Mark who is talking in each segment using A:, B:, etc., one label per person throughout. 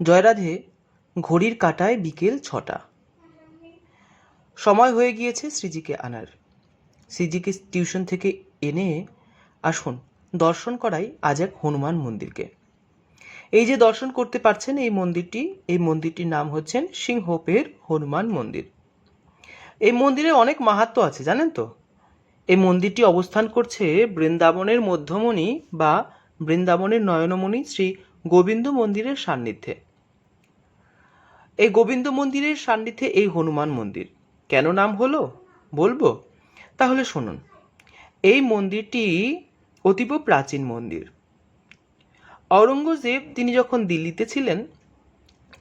A: জয়রাধে ঘড়ির কাঁটায় বিকেল ছটা। সময় হয়ে গিয়েছে শ্রীজিকে আনার। শ্রীজিকে টিউশন থেকে এনে আসুন, দর্শন করাই আজ এক হনুমান মন্দিরকে। এই যে দর্শন করতে পারছেন এই মন্দিরটি, এই মন্দিরটির নাম হচ্ছেন সিংহপের হনুমান মন্দির। এই মন্দিরে অনেক মাহাত্ম্য আছে, জানেন তো? এই মন্দিরটি অবস্থান করছে বৃন্দাবনের মধ্যমণি বা বৃন্দাবনের নয়নমণি শ্রী গোবিন্দ মন্দিরের সান্নিধ্যে। এই গোবিন্দ মন্দিরের সান্নিধ্যে এই হনুমান মন্দির। কেন নাম হলো? বলব? তাহলে শুনুন। এই মন্দিরটি অতীব প্রাচীন মন্দির। অরঙ্গজেব তিনি যখন দিল্লিতে ছিলেন,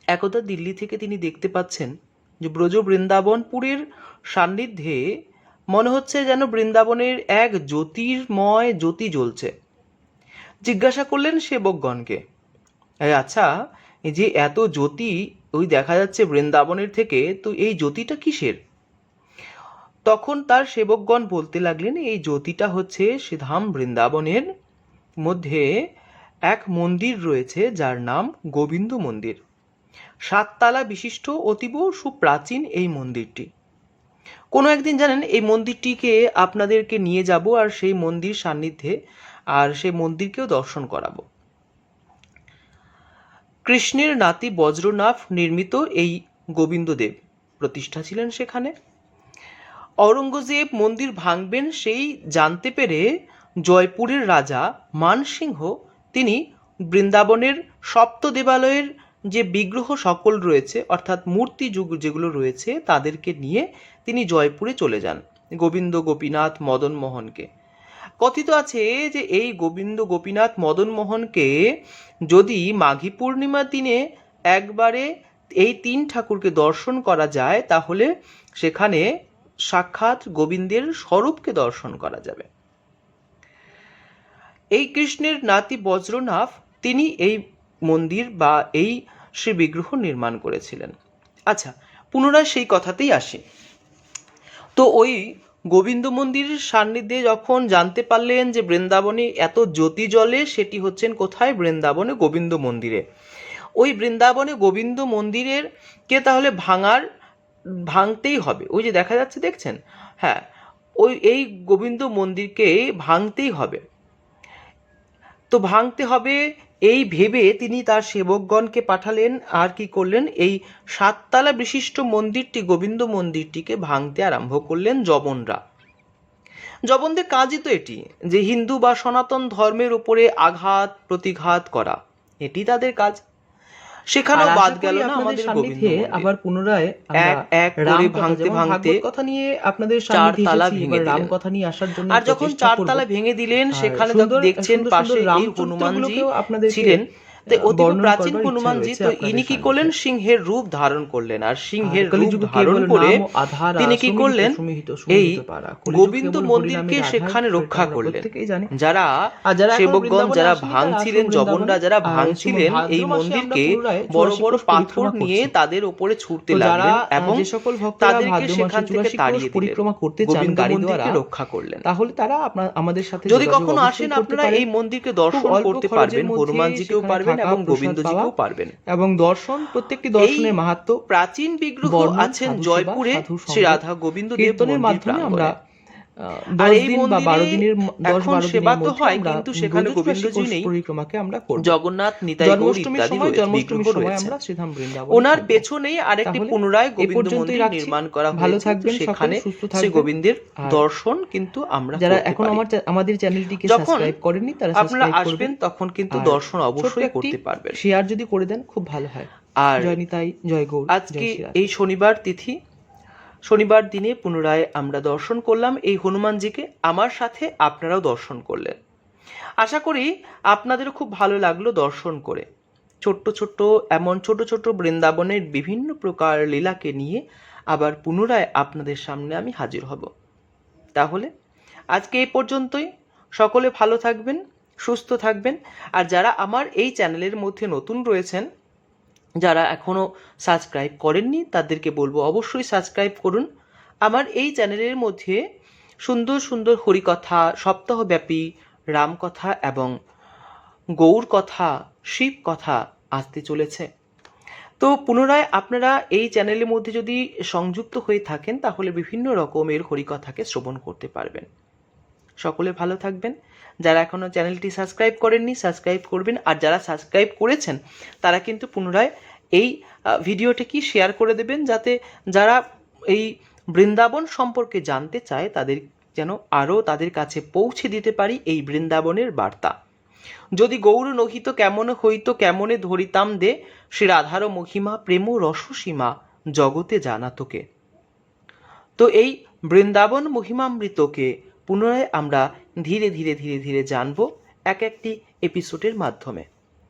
A: একদা দিল্লি থেকে তিনি দেখতে পাচ্ছেন যে ব্রজ বৃন্দাবনপুরের সান্নিধ্যে মনে হচ্ছে যেন বৃন্দাবনের এক জ্যোতির্ময় জ্যোতি জ্বলছে। জিজ্ঞাসা করলেন সেবকগণকে "এই আচ্ছা এই যে এত জ্যোতি, ওই দেখা যাচ্ছে বৃন্দাবনের থেকে, তো এই জ্যোতিটা কিসের? তখন তার সেবকগণ বলতে লাগলেন, এই জ্যোতিটা হচ্ছে শ্রীধাম বৃন্দাবনের মধ্যে এক মন্দির রয়েছে, যার নাম গোবিন্দ মন্দির। সাততলা বিশিষ্ট অতীব সুপ্রাচীন এই মন্দিরটি। কোনো একদিন জানেন, এই মন্দিরটিকে আপনাদেরকে নিয়ে যাব আর সেই মন্দির সান্নিধ্যে, আর সেই মন্দিরকেও দর্শন করাবো। কৃষ্ণের নাতি বজ্রনাভ নির্মিত এই গোবিন্দদেব প্রতিষ্ঠা ছিলেন সেখানে। অরঙ্গজেব মন্দির ভাঙবেন সেই জানতে পেরে জয়পুরের রাজা মানসিংহ, তিনি বৃন্দাবনের সপ্ত দেবালয়ের যে বিগ্রহ সকল রয়েছে, অর্থাৎ মূর্তি যুগ যেগুলো রয়েছে, তাদেরকে নিয়ে তিনি জয়পুরে চলে যান গোবিন্দ গোপীনাথ মদন মোহনকে কথিত আছে যে এই গোবিন্দ গোপীনাথ মদন মোহনকে যদি মাঘী পূর্ণিমার দিনে একবারে এই তিন ঠাকুরকে দর্শন করা যায়, তাহলে সেখানে সাক্ষাৎ গোবিন্দের স্বরূপকে দর্শন করা যাবে। এই কৃষ্ণের নাতি বজ্রনাভ তিনি এই মন্দির বা এই শ্রী বিগ্রহ নির্মাণ করেছিলেন। আচ্ছা পুনরায় সেই কথাতেই আসি। তো ওই গোবিন্দ মন্দিরের সান্নিধ্যে যখন জানতে পারলেন যে বৃন্দাবনে এত জ্যোতি জলে, সেটি হচ্ছেন কোথায়? বৃন্দাবনে গোবিন্দ মন্দিরে। ওই বৃন্দাবনে গোবিন্দ মন্দিরের কে তাহলে ভাঙার, ভাঙতেই হবে। ওই যে দেখা যাচ্ছে, দেখছেন? হ্যাঁ ওই, এই গোবিন্দ মন্দিরকে ভাঙতেই হবে। তো ভাঙতে হবে। এই ভেবে তিনি তার সেবকগণকে পাঠালেন। আর কি করলেন? এই সাততলা বিশিষ্ট মন্দিরটি, গোবিন্দ মন্দিরটিকে ভাঙতে আরম্ভ করলেন জবনরা। জবনদের কাজই তো এটি, যে হিন্দু বা সনাতন ধর্মের উপরে আঘাত, প্রতিঘাত করা। এটি তাদের কাজ। সেখানেও বাদ গেল না আমাদের গোবিন্দে
B: সান্নিধ্যে আবার পুনরায়
A: এক এক করে ভাঙতে ভাঙতে
B: কথা নিয়ে আপনাদের
A: চার তালা ভেঙে
B: দাম রাম কথা নিয়ে আসার জন্য
A: আর যখন
B: চার
A: তালা ভেঙে দিলেন সেখানে দেখছেন পাশে হনুমানজি
B: আপনাদের
A: ছিলেন তো প্রাচীন হনুমানজি তো ইনি কি করলেন? সিংহের রূপ ধারণ করলেন। আর সিংহের রূপ ধারণ করে তিনি কি করলেন? এই গোবিন্দ মন্দিরকে সেখানে রক্ষা করলেন। যারা সেবকগণ যারা ভাঙছিলেন জবনরা যারা ভাঙছিলেন এই মন্দিরকে বড় বড় পাথর নিয়ে তাদের উপরে ছুটতে লাগলেন এবং
B: সকল
A: তাদেরকে সেখান থেকে তাড়িয়ে
B: পরিক্রমা করতে চান গাড়ি দ্বারা
A: রক্ষা করলেন।
B: তাহলে তারা আপনার আমাদের সাথে
A: যদি কখনো আসেন আপনারা এই মন্দিরকে দর্শন করতে পারবেন হনুমানজিকেও
B: সেখানে
A: পারবেন এবং গোবিন্দজিকেও পারবেন।
B: এবং দর্শন প্রত্যেকটি দর্শনের মাহাত্ম
A: প্রাচীন বিগ্রহ আছেন জয়পুরে শ্রী রাধা গোবিন্দ দেব
B: মাধ্যমে আমরা
A: আর
B: দশ
A: এই
B: দিন বা
A: মন্দিরে
B: বারো দিনের
A: এখন সেবা তো হয়, কিন্তু সেখানে গোবিন্দজি নেই।
B: পরিক্রমাকে আমরা
A: জগন্নাথ নিতাই গৌর ইত্যাদি রয়েছে,
B: জন্মাষ্টমীর
A: বিগ্রহ
B: সময়
A: রয়েছে।
B: আমরা শ্রীধাম বৃন্দাবন
A: ওনার পেছনেই আরেকটি পুনরায় গোবিন্দ মন্দির নির্মাণ করা
B: ভালো থাকবেন
A: সেখানে শ্রী গোবিন্দের দর্শন কিন্তু আমরা
B: যারা এখন আমার আমাদের চ্যানেলটিকে
A: যখন
B: সাবস্ক্রাইব করেননি তারা
A: আপনারা আসবেন তখন কিন্তু দর্শন অবশ্যই করতে পারবেন।
B: শেয়ার যদি করে দেন খুব ভালো হয়।
A: আর
B: জয় নিতাই জয় গৌর
A: আজকে এই শনিবার তিথি শনিবার দিনে পুনরায় আমরা দর্শন করলাম এই হনুমানজিকে। আমার সাথে আপনারাও দর্শন করলেন। আশা করি আপনাদেরও খুব ভালো লাগল দর্শন করে। ছোট্ট ছোট্ট, এমন ছোট ছোট বৃন্দাবনের বিভিন্ন প্রকার লীলাকে নিয়ে আবার পুনরায় আপনাদের সামনে আমি হাজির হব। তাহলে আজকে এই পর্যন্তই। সকলে ভালো থাকবেন, সুস্থ থাকবেন। আর যারা আমার এই চ্যানেলের মধ্যে নতুন রয়েছেন যারা এখনও সাবস্ক্রাইব করেননি, তাদেরকে বলব অবশ্যই সাবস্ক্রাইব করুন। আমার এই চ্যানেলের মধ্যে সুন্দর সুন্দর হরিকথা, সপ্তাহব্যাপী রামকথা এবং গৌর কথা শিব কথা আসতে চলেছে। তো পুনরায় আপনারা এই চ্যানেলের মধ্যে যদি সংযুক্ত হয়ে থাকেন, তাহলে বিভিন্ন রকমের হরিকথাকে শ্রবণ করতে পারবেন। সকলে ভালো থাকবেন। যারা এখনও চ্যানেলটি সাবস্ক্রাইব করেননি সাবস্ক্রাইব করবেন। আর যারা সাবস্ক্রাইব করেছেন তারা কিন্তু পুনরায় এই আহ, ভিডিওটি কি শেয়ার করে দেবেন যাতে যারা এই বৃন্দাবন সম্পর্কে জানতে চায় তাদের যেন আরও তাদের কাছে পৌঁছে দিতে পারি এই বৃন্দাবনের বার্তা। যদি গৌর নহিত কেমন হইত কেমনে ধরিতাম দে? শ্রী রাধার মহিমা প্রেম রসসীমা জগতে জানা তোকে তো এই বৃন্দাবন মহিমামৃতকে পুনরায় আমরা ধীরে ধীরে ধীরে ধীরে জানব এক একটি এপিসোডের মাধ্যমে।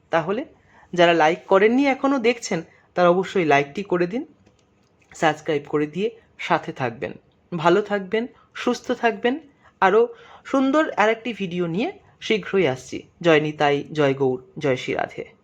A: তাহলে, যারা লাইক করেননি এখনও দেখছেন, তারা অবশ্যই লাইকটি করে দিন সাবস্ক্রাইব করে দিয়ে সাথে থাকবেন। ভালো থাকবেন, সুস্থ থাকবেন, আরও সুন্দর আরেকটি ভিডিও নিয়ে শীঘ্রই আসছি। জয় নিতাই, জয় গৌর, জয় শ্রী রাধে।